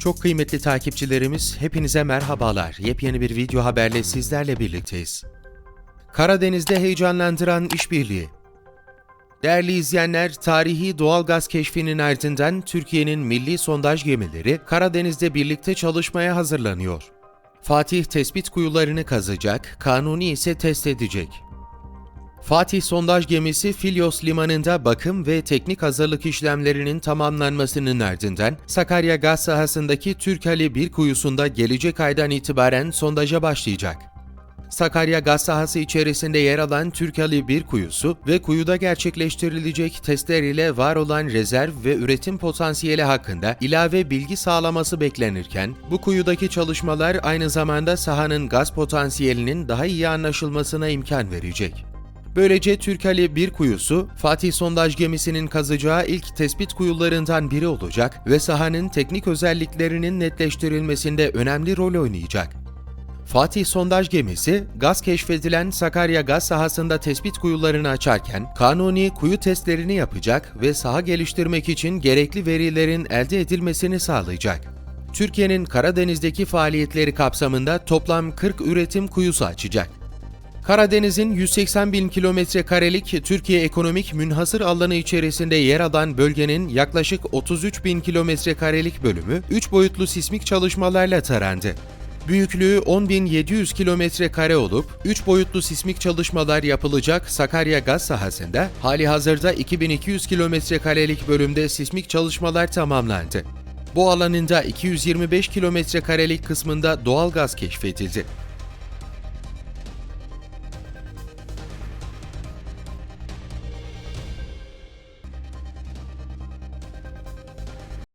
Çok kıymetli takipçilerimiz, hepinize merhabalar. Yepyeni bir video haberle sizlerle birlikteyiz. Karadeniz'de heyecanlandıran işbirliği. Değerli izleyenler, tarihi doğal gaz keşfinin ardından Türkiye'nin milli sondaj gemileri Karadeniz'de birlikte çalışmaya hazırlanıyor. Fatih tespit kuyularını kazacak, Kanuni ise test edecek. Fatih sondaj gemisi Filyos limanında bakım ve teknik hazırlık işlemlerinin tamamlanmasının ardından Sakarya gaz sahasındaki Türkali 1 kuyusunda gelecek aydan itibaren sondaja başlayacak. Sakarya gaz sahası içerisinde yer alan Türkali 1 kuyusu ve kuyuda gerçekleştirilecek testler ile var olan rezerv ve üretim potansiyeli hakkında ilave bilgi sağlaması beklenirken, bu kuyudaki çalışmalar aynı zamanda sahanın gaz potansiyelinin daha iyi anlaşılmasına imkan verecek. Böylece Türkali 1 kuyusu, Fatih sondaj gemisinin kazacağı ilk tespit kuyularından biri olacak ve sahanın teknik özelliklerinin netleştirilmesinde önemli rol oynayacak. Fatih sondaj gemisi, gaz keşfedilen Sakarya gaz sahasında tespit kuyularını açarken, kanuni kuyu testlerini yapacak ve saha geliştirmek için gerekli verilerin elde edilmesini sağlayacak. Türkiye'nin Karadeniz'deki faaliyetleri kapsamında toplam 40 üretim kuyusu açacak. Karadeniz'in 180 bin kilometre karelik Türkiye ekonomik münhasır alanı içerisinde yer alan bölgenin yaklaşık 33 bin kilometre karelik bölümü 3 boyutlu sismik çalışmalarla tarandı. Büyüklüğü 10.700 kilometre kare olup 3 boyutlu sismik çalışmalar yapılacak Sakarya gaz sahasında hali hazırda 2200 kilometre karelik bölümde sismik çalışmalar tamamlandı. Bu alanında 225 kilometre karelik kısmında doğal gaz keşfedildi.